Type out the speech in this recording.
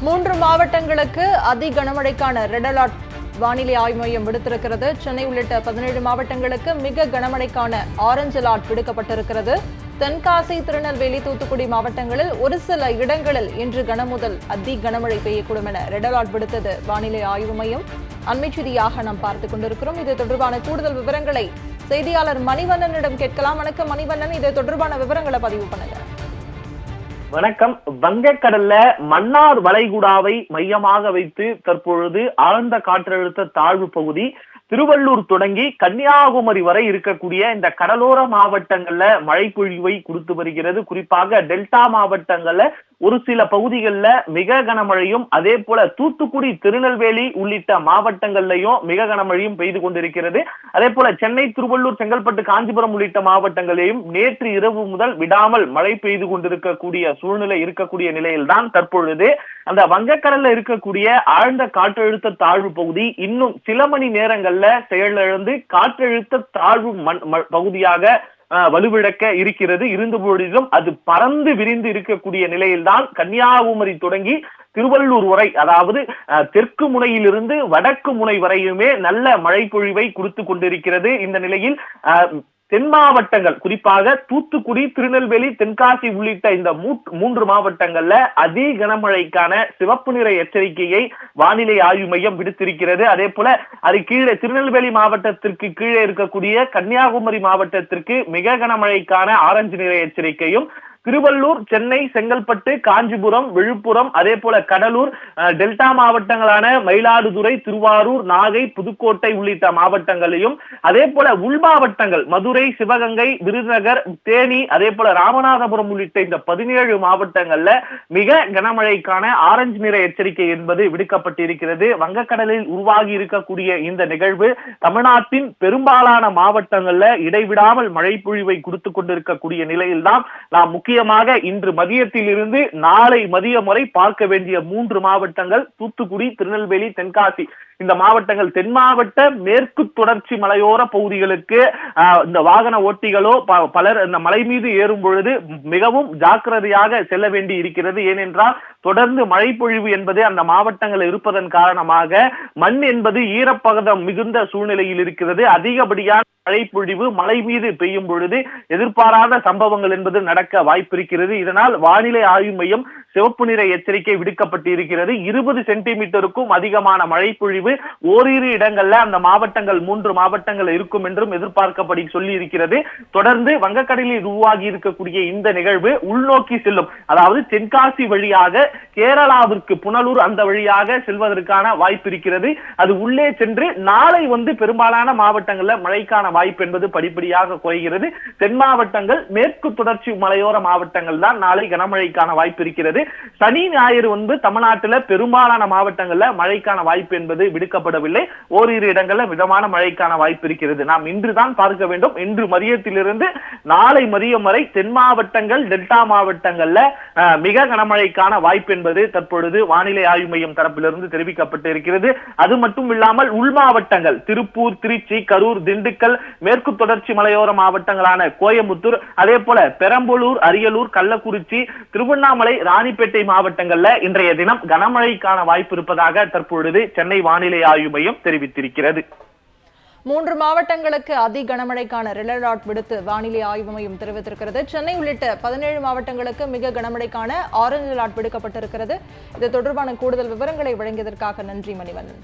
மூன்று மாவட்டங்களுக்கு அதி கனமழைக்கான ரெட் அலர்ட் வானிலை ஆய்வு மையம் விடுத்திருக்கிறது. சென்னை உள்ளிட்ட பதினேழு மாவட்டங்களுக்கு மிக கனமழைக்கான ஆரஞ்சு அலர்ட் விடுக்கப்பட்டிருக்கிறது. தென்காசி திருநெல்வேலி தூத்துக்குடி மாவட்டங்களில் ஒரு சில இடங்களில் இன்று கனமுதல் அதி கனமழை பெய்யக்கூடும் என ரெட் அலர்ட் விடுத்தது வானிலை ஆய்வு மையம். அண்மைச் செய்தியாக நாம் பார்த்துக் கொண்டிருக்கிறோம். இது தொடர்பான கூடுதல் விவரங்களை செய்தியாளர் மணிவண்ணனிடம் கேட்கலாம். வணக்கம் மணிவண்ணன். இது தொடர்பான விவரங்களை பதிவு பண்ணுங்க. வணக்கம். வங்கக்கடல்ல மன்னார் வளைகுடாவை மையமாக வைத்து தற்பொழுது ஆழ்ந்த காற்றழுத்த தாழ்வு பகுதி திருவள்ளூர் தொடங்கி கன்னியாகுமரி வரை இருக்கக்கூடிய இந்த கடலோர மாவட்டங்கள்ல மழை பொழிவை கொடுத்து வருகிறது. குறிப்பாக டெல்டா மாவட்டங்கள்ல ஒரு சில பகுதிகளில் மிக கனமழையும் அதே போல தூத்துக்குடி திருநெல்வேலி உள்ளிட்ட மாவட்டங்கள்லையும் மிக கனமழையும் பெய்து கொண்டிருக்கிறது. அதே போல சென்னை திருவள்ளூர் செங்கல்பட்டு காஞ்சிபுரம் உள்ளிட்ட மாவட்டங்களையும் நேற்று இரவு முதல் விடாமல் மழை பெய்து கொண்டிருக்கக்கூடிய சூழ்நிலை இருக்கக்கூடிய நிலையில்தான் தற்பொழுது அந்த வங்கக்கடல்ல இருக்கக்கூடிய ஆழ்ந்த காற்றழுத்த தாழ்வு பகுதி இன்னும் சில மணி நேரங்கள்ல செயலிழந்து காற்றழுத்த தாழ்வு பகுதியாக வலுவிழக்க இருக்கிறது. இருந்த பொழுதிலும் அது பறந்து விரிந்து இருக்கக்கூடிய நிலையில்தான் கன்னியாகுமரி தொடங்கி திருவள்ளூர் வரை அதாவது தெற்கு முனையிலிருந்து வடக்கு முனை வரையுமே நல்ல மழை பொழிவை கொடுத்து கொண்டிருக்கிறது. இந்த நிலையில் அஹ், தென் மாவட்டங்கள் குறிப்பாக தூத்துக்குடி திருநெல்வேலி தென்காசி உள்ளிட்ட இந்த மூ- மூன்று மாவட்டங்கள்ல அதி கனமழைக்கான சிவப்பு நிற எச்சரிக்கையை வானிலை ஆய்வு மையம் விடுத்திருக்கிறது. அதே போல அது கீழே திருநெல்வேலி மாவட்டத்திற்கு கீழே இருக்கக்கூடிய கன்னியாகுமரி மாவட்டத்திற்கு மிக கனமழைக்கான ஆரஞ்சு நிற எச்சரிக்கையும் திருவள்ளூர் சென்னை செங்கல்பட்டு காஞ்சிபுரம் விழுப்புரம் அதே போல கடலூர் டெல்டா மாவட்டங்களான மயிலாடுதுறை திருவாரூர் நாகை புதுக்கோட்டை உள்ளிட்ட மாவட்டங்களையும் அதே போல உள் மாவட்டங்கள் மதுரை சிவகங்கை விருதுநகர் தேனி அதே போல ராமநாதபுரம் உள்ளிட்ட இந்த பதினேழு மாவட்டங்கள்ல மிக கனமழைக்கான ஆரஞ்சு நிற எச்சரிக்கை என்பது விடுக்கப்பட்டிருக்கிறது. வங்கக்கடலில் உருவாகி இருக்கக்கூடிய இந்த நிகழ்வு தமிழ்நாட்டின் பெரும்பாலான மாவட்டங்கள்ல இடைவிடாமல் மழை பொழிவை கொடுத்து கொண்டிருக்கக்கூடிய நிலையில்தான் நாம் முக்கிய முக்கியமாக இன்று மதியத்திலிருந்து நாளை மதியம் வரை பார்க்க வேண்டிய மூன்று மாவட்டங்கள் தூத்துக்குடி திருநெல்வேலி தென்காசி. இந்த மாவட்டங்கள் தென் மாவட்ட மேற்கு தொடர்ச்சி மலையோர பகுதிகளுக்கு இந்த வாகன ஓட்டிகளோ ப- பலர் இந்த மலை மீது ஏறும் பொழுது மிகவும் ஜாக்கிரதையாக செல்ல வேண்டி இருக்கிறது. ஏனென்றால் தொடர்ந்து மழை பொழிவு என்பது அந்த மாவட்டங்கள் இருப்பதன் காரணமாக மண் என்பது ஈரப்பதம் மிகுந்த சூழ்நிலையில் இருக்கிறது. அதிகப்படியான மழை பொழிவு மலை மீது பெய்யும் பொழுது எதிர்பாராத சம்பவங்கள் என்பது நடக்க வாய்ப்பிருக்கிறது. இதனால் வானிலை ஆய்வு மையம் சிவப்பு நிற எச்சரிக்கை விடுக்கப்பட்டிருக்கிறது. இருபது சென்டிமீட்டருக்கும் அதிகமான மழை பொழிவு ஓரிரு இடங்கள்ல அந்த மாவட்டங்கள் மூன்று மாவட்டங்கள் இருக்கும் என்றும் எதிர்பார்க்கப்படி சொல்லி இருக்கிறது தொடர்ந்து வங்கக்கடலில் உருவாகி இருக்கக்கூடிய இந்த நிகழ்வு உள்நோக்கி செல்லும். அதாவது தென்காசி வழியாக கேரளாவிற்கு புனலூர் அந்த வழியாக செல்வதற்கான வாய்ப்பு இருக்கிறது. அது உள்ளே சென்று நாளை வந்து பெரும்பாலான மாவட்டங்கள்ல மழைக்கான வாய்ப்பு என்பது படிப்படியாக குறைகிறது. தென் மாவட்டங்கள் மேற்கு தொடர்ச்சி மலையோர மாவட்டங்கள் தான் நாளை கனமழைக்கான வாய்ப்பு இருக்கிறது. சனி ஞாயிறு வந்து தமிழ்நாட்டில் பெரும்பாலான மாவட்டங்கள்ல மழைக்கான வாய்ப்பு என்பது விடுக்கப்படவில்லை. ஓரிரு இடங்கள்ல மிதமான மழைக்கான வாய்ப்பு இருக்கிறது. நாம் இன்றுதான் பார்க்க வேண்டும். இன்று மதியத்திலிருந்து நாளை மதியம் வரை தென் மாவட்டங்கள் டெல்டா மாவட்டங்கள்ல மிக கனமழைக்கான வாய்ப்பு என்பது தற்பொழுது வானிலை ஆய்வு மையம் தரப்பிலிருந்து தெரிவிக்கப்பட்டு இருக்கிறது அது மட்டும் இல்லாமல் உள் மாவட்டங்கள் திருப்பூர் திருச்சி கரூர் திண்டுக்கல் மேற்கு தொடர்ச்சி மலையோர மாவட்டங்களான கோயம்புத்தூர் அதே போல பெரம்பலூர் அரியலூர் கள்ளக்குறிச்சி திருவண்ணாமலை ராணிப்பேட்டை மாவட்டங்கள்ல இன்றைய தினம் கனமழைக்கான வாய்ப்பு இருப்பதாக தற்பொழுது சென்னை வானிலை வானிலை ஆய்வு மையம் தெரிவித்திருக்கிறது. மூன்று மாவட்டங்களுக்கு அதி கனமழைக்கான ரெட் அலர்ட் விடுத்து வானிலை ஆய்வு மையம் தெரிவித்திருக்கிறது. சென்னை உள்ளிட்ட பதினேழு மாவட்டங்களுக்கு மிக கனமழைக்கான ஆரஞ்சு அலர்ட் விடுக்கப்பட்டிருக்கிறது. இது தொடர்பான கூடுதல் விவரங்களை வழங்கியதற்காக நன்றி மணிவண்ணன்.